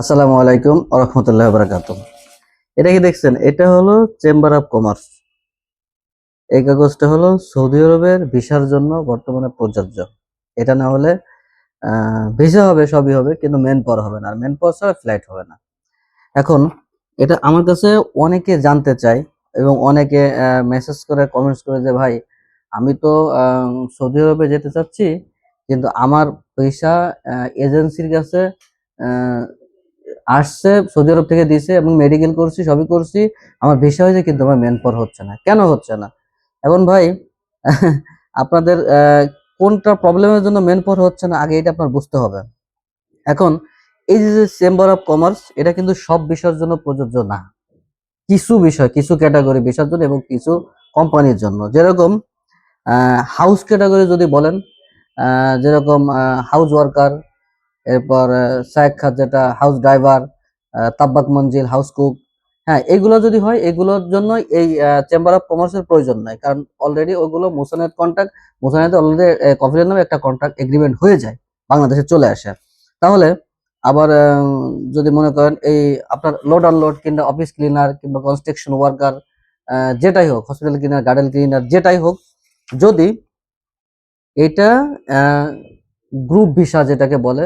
আসসালামু আলাইকুম রহমতুল্লাহ বারাকাত এটা কি দেখছেন? এটা হলো চেম্বার অফ কমার্স এই কাগজটা হলো সৌদি আরবের ভিসার জন্য বর্তমানে প্রযোজ্য। এটা না হলে ভিসা হবে, সবই হবে, কিন্তু মেন পাওয়ার হবে না। আর মেন পাওয়ার ছাড়া ফ্লাইট হবে না। এখন, এটা আমার কাছে অনেকে জানতে চায় এবং অনেকে মেসেজ করে কমেন্টস করে যে, ভাই, আমি তো সৌদি আরবে যেতে চাচ্ছি, কিন্তু আমার পয়সা এজেন্সির কাছে আসছে, সৌদি আরব থেকে দিছে এবং মেডিকেল করছি, সবই করছি। আমার ভিসা হয়েছে কিন্তু আমার মেন পর হচ্ছে না। কেন হচ্ছে না? এখন ভাই, আপনাদের কোনটা প্রবলেমের জন্য মেন পর হচ্ছে না, আগে এটা আপনার বুঝতে হবে। এখন, এই যে চেম্বার অফ কমার্স এটা কিন্তু সব বিষয়ের জন্য প্রযোজ্য না। কিছু বিষয়, কিছু ক্যাটাগরি বিষয়ের জন্য এবং কিছু কোম্পানির জন্য। যেরকম হাউস ক্যাটাগরি যদি বলেন যেরকম হাউস ওয়ার্কার এরপর শায়েক খাত যেটা হাউস ড্রাইভার তাব্বাক মঞ্জিল হাউস কুক হ্যাঁ এগুলো যদি হয়, এগুলোর জন্য এই চেম্বার অফ কমার্সের প্রয়োজন নাই। কারণ অলরেডি ওগুলো মুসানের কন্ট্রাক্ট মুসানেতে অলরেডি কফিলের নামে একটা কন্ট্রাক্ট এগ্রিমেন্ট হয়ে যায়, বাংলাদেশে চলে আসে। তাহলে, আবার যদি মনে করেন এই আপনার লোড আনলোড কিংবা অফিস ক্লিনার কিংবা কনস্ট্রাকশন ওয়ার্কার যেটাই হোক হসপিটাল ক্লিনার গার্ডেন ক্লিনার যেটাই হোক, যদি এটা গ্রুপ ভিসা যেটাকে বলে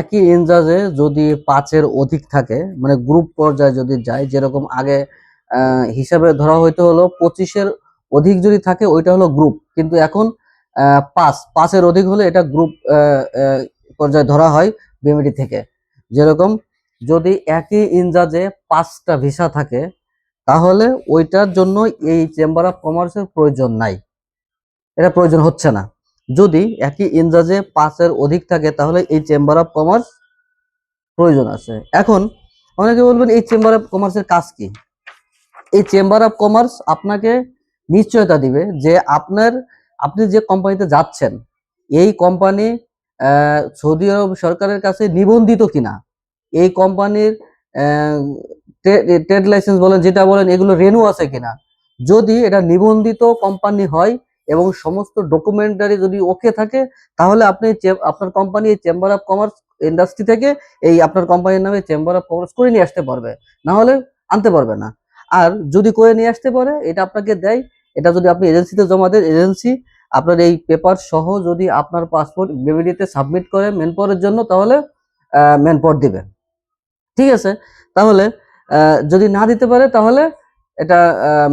একই ইনজাজে যদি পাঁচের অধিক থাকে মানে গ্রুপ পর্যায়ে যদি যায়, যেরকম আগে হিসাবে ধরা হইতে হলো পঁচিশের অধিক যদি থাকে, ওইটা হলো গ্রুপ কিন্তু এখন পাঁচ, পাঁচের অধিক হলে এটা গ্রুপ পর্যায়ে ধরা হয় বিএমডি থেকে। যেরকম যদি একই ইনজাজে পাঁচটা ভিসা থাকে, তাহলে ওইটার জন্য এই চেম্বার অফ কমার্সের প্রয়োজন নাই। এটা প্রয়োজন হচ্ছে না। যদি একই ইনজাজে পাঁচের অধিক থাকে, তাহলে এই চেম্বার অফ কমার্স প্রয়োজন আছে। এখন, অনেকে বলবেন, এই চেম্বার অফ কমার্সের কাজ কি? এই চেম্বার অফ কমার্স আপনাকে নিশ্চয়তা দিবে যে আপনার, আপনি যে কোম্পানিতে যাচ্ছেন, এই কোম্পানি সৌদি আরব সরকারের কাছে নিবন্ধিত কিনা? এই কোম্পানির ট্রেড লাইসেন্স বলেন, যেটা বলেন, এগুলো রেনু আছে কিনা? যদি এটা নিবন্ধিত কোম্পানি হয় এবং সমস্ত ডকুমেন্টারি যদি ওকে থাকে, তাহলে আপনি আপনার company chamber of commerce industry থেকে এই আপনার কোম্পানির নামে চেম্বার অফ কমার্স করে নিয়ে আসতে পারবে। না হলে আনতে পারবে না। আর যদি করে নিয়ে আসতে পারে, এটা আপনাকে দেয়। এটা যদি আপনি এজেন্সিতে জমা দেন এজেন্সি আপনার এই পেপার সহ যদি আপনার পাসপোর্ট বিবিডিতে সাবমিট করে মেন পাওয়ারের জন্য, তাহলে মেন পাওয়ার দিবে। ঠিক আছে? তাহলে যদি না দিতে পারে, তাহলে এটা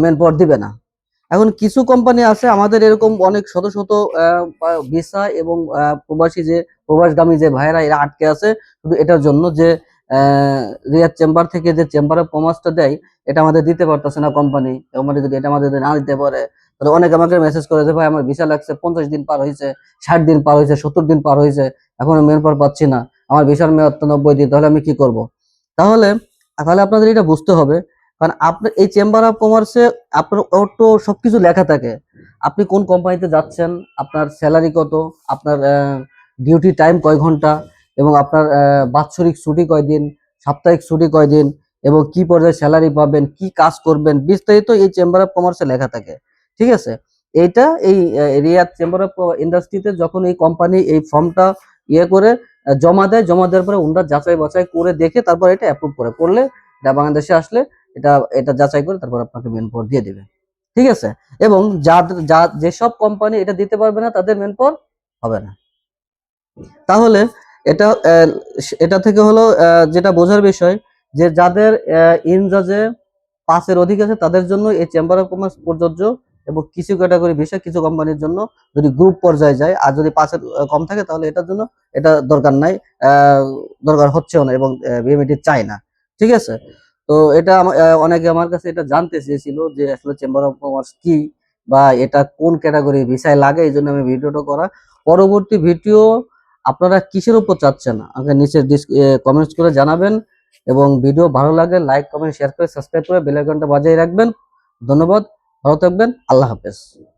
মেন পাওয়ার দিবে না। এখন কিছু কোম্পানি আছে, আমাদের এরকম অনেক শত শত ভিসা এবং প্রবাসী যে, প্রবাসগামী যে ভাইয়েরা এরা আটকে আছে। শুধু এটার জন্য যে রিয়াদ চেম্বার থেকে যে চেম্বার কমার্সটা দেয়, এটা আমাদের দিতে পারতেছে না কোম্পানি কোম্পানি যদি এটা আমাদের না দিতে পারে, তাহলে অনেকে আমাকে মেসেজ করে যে ভাই, আমার ভিসা লাগছে পঞ্চাশ দিন পার হয়েছে ষাট দিন পার হয়েছে সত্তর দিন পার হয়েছে এখনও মেন পার পাচ্ছি না। আমার ভিসার মেয়াদ নব্বই দিন, তাহলে আমি কি করব? তাহলে তাহলে আপনাদের এটা বুঝতে হবে কারণ আপনার এই চেম্বার অফ কমার্সে আপনার অটো সবকিছু লেখা থাকে। আপনি কোন কোম্পানিতে যাচ্ছেন, আপনার স্যালারি কত, আপনার ডিউটি টাইম কয় ঘণ্টা এবং আপনার বাৎসরিক ছুটি কয়দিন সাপ্তাহিক ছুটি কয়দিন এবং কি পর্যায়ে স্যালারি পাবেন, কি কাজ করবেন, বিস্তারিত এই চেম্বার অফ কমার্সে লেখা থাকে। ঠিক আছে? এইটা এই রিয়াদ চেম্বার অফ ইন্ডাস্ট্রিতে যখন এই কোম্পানি এই ফর্মটা ইয়ে করে জমা দেয়, জমা দেওয়ার পরে ওনারা যাচাই বাছাই করে দেখে তারপর এটা অ্যাপ্রুভ করে। করলে বাংলাদেশে আসলে এটা এটা যাচাই করে তারপর আপনাকে মেন পাওয়ার দিয়ে দিবে। ঠিক আছে? এবং যাদের যা যেসব কোম্পানি এটা দিতে পারবে না তাদের মেন পাওয়ার হবে না। তাহলে এটা এটা থেকে হলো যেটা বোঝার বিষয় যে যাদের ইনজাজে পাঁচের অধিক আছে তাদের জন্য এই চেম্বার অফ কমার্স প্রযোজ্য এবং কিছু ক্যাটাগরি বিষয় কিছু কোম্পানির জন্য যদি গ্রুপ পর্যায়ে যায় আর যদি আহ, কম থাকে তাহলে এটার জন্য এটা দরকার নাই দরকার হচ্ছেও না এবং বিএমএটি চায় না। ঠিক আছে? তো এটা অনেকে আমার কাছে এটা জানতে চেয়েছিল যে আসলে চেম্বার অফ কমার্স কি বা এটা কোন ক্যাটাগরি বিষয় লাগে, এই জন্য আমি ভিডিওটা করা। পরবর্তী ভিডিও আপনারা কিসের উপর চাচ্ছেন? আমাকে নিচে কমেন্টস করে জানাবেন এবং ভিডিও ভালো লাগে লাইক কমেন্ট শেয়ার করে সাবস্ক্রাইব করে বেল আইকনটা বাজিয়ে রাখবেন। ধন্যবাদ, ভালো থাকবেন, আল্লাহ হাফেজ।